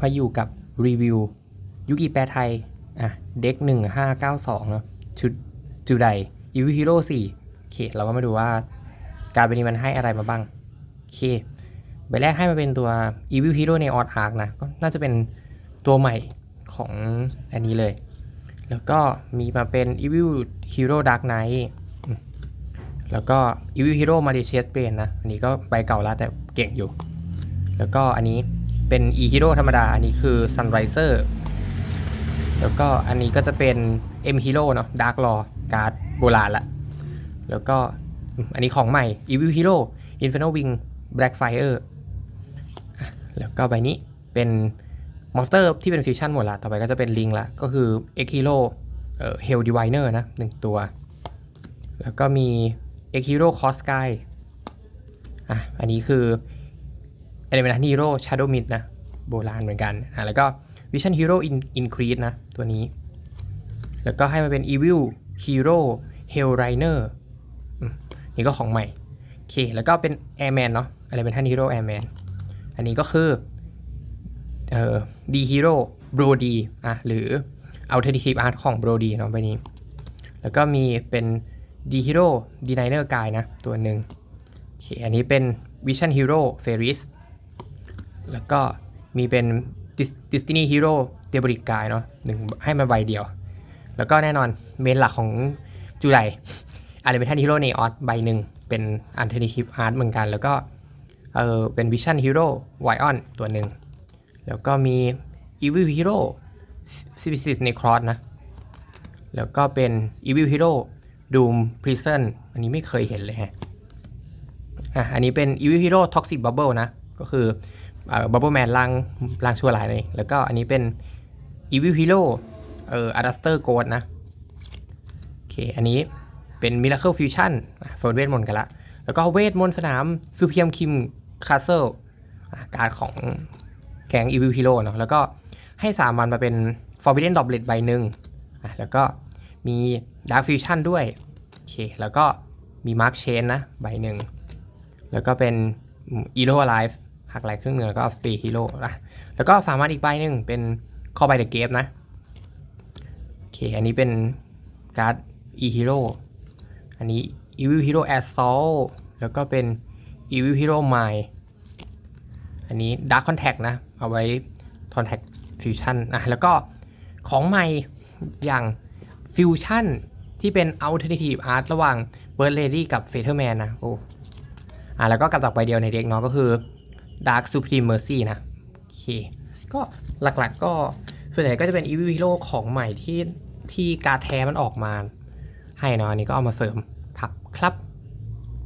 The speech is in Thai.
มาอยู่กับรีวิวยุกิแปลไทย อะ เด็กหนึ่งห้าเก้าสองเนาะชุดจูไดอีวิฮีโร่สี่โอเค เราก็มาดูว่าการเป็นนี้มันให้อะไรมาบ้าง โอเค ใบแรกให้มาเป็นตัว Evil Hero ใน Odd Arc นะ ก็น่าจะเป็นตัวใหม่ของอันนี้เลย แล้วก็มีมาเป็น Evil Hero Dark Knight แล้วก็ Evil Hero Malicious b a n นะ อันนี้ก็ใบเก่าแล้วแต่เก่งอยู่ แล้วก็อันนี้ เป็น E Hero ธรรมดา อันนี้คือ Sunriser แล้วก็อันนี้ก็จะเป็น M Hero เนาะ Dark Law การ์ดโบราณละแล้วก็อันนี้ของใหม่ Evil Hero Inferno Wing Blackfire แล้วก็ใบนี้เป็นมอนสเตอร์ที่เป็นฟิวชั่นหมดละ ต่อไปก็จะเป็นลิงละ ก็คือ X Hero เอ่อ Hell Diviner นะหนึ่งตัว แล้วก็มี X Hero Cross Sky อะ อันนี้คือ Elemental Hero Shadow Mid นะ โบราณเหมือนกันอะแล้วก็ Vision Hero In Increase นะ ตัวนี้ แล้วก็ให้มาเป็น Evil Hero Hell Rainer อืมนี่ก็ของใหม่ โอเค แล้วก็เป็น Airman เนาะ Elemental Hero Airman อันนี้ก็คือเอ่อ D Hero Brody อะหรือ Alternative Art ของ Brody เนาะใบนี้ แล้วก็มีเป็น D Hero Designer Guy นะ ตัวหนึ่งโอเคอันนี้เป็น Vision Hero Ferris แล้วก็มีเป็น Dis- Destiny Hero d e b r i c Guy เนาะหนึ่งให้มาใบเดียว แล้วก็แน่นอนเมนหลักของจูไดอาร์เรเมทันฮีโร่เนออสใบหนึ่งเป็นอันเทอร์เนทีฟอาร์ตเหมือนกัน แล้วก็เออเป็นวิชั่นฮีโร่ไวออนตัวหนึ่ง แล้วก็มีอีวิลฮีโร่ซิบิซิสในครอสนะ แล้วก็เป็นอีวิลฮีโร่ดูมพรีเซนอันนี้ไม่เคยเห็นเลยฮะอะอันนี้เป็นอีวิลฮีโร่ท็อกซิ b บับเบิลนะ ก็คือ บับเบิลแมนล่างล่างชั่วร้ายเลยแล้วก็อันนี้เป็นอีวิลฮีโร่เอ่ออะดัสเตอร์โกดนะโอเคอันนี้เป็น Miracle Fusion อะโซนเวทมนต์กันละ แล้วก็เวทมนต์สนามซูเพียมคิมคาสเซิลการของแก๊งอีวิลฮีโร่เนาะแล้วก็ให้สามวันมาเป็น Forbidden Droplet ใบหนึ่งอะแล้วก็มี Dark Fusion ด้วยโอเคแล้วก็มี Mark Chain นะใบหนึ่งแล้วก็เป็น Hero Alive หักไหลครึ่งเหนือแล้วก็ Speed Hero นะแล้วก็สามารถอีกใบหนึ่งเป็น Call by the Gate นะโอเคอันนี้เป็นการ์ด e hero อันนี้ evil hero assault แล้วก็เป็น evil hero mine อันนี้ dark contact นะ เอาไว้ contact fusion อะแล้วก็ของใหม่อย่าง fusion ที่เป็น alternative art ระหว่าง bird lady กับ featherman นะโอ้อะแล้วก็กำจัดใบเดียวในเด็กเนาะก็คือ dark supreme mercy นะ โอเค ก็หลักๆก็ส่วนใหญ่ก็จะเป็น Evil Hero ของใหม่ที่ที่การแท้มันออกมา ให้เนาะอันนี้ก็เอามาเสริมครับครับ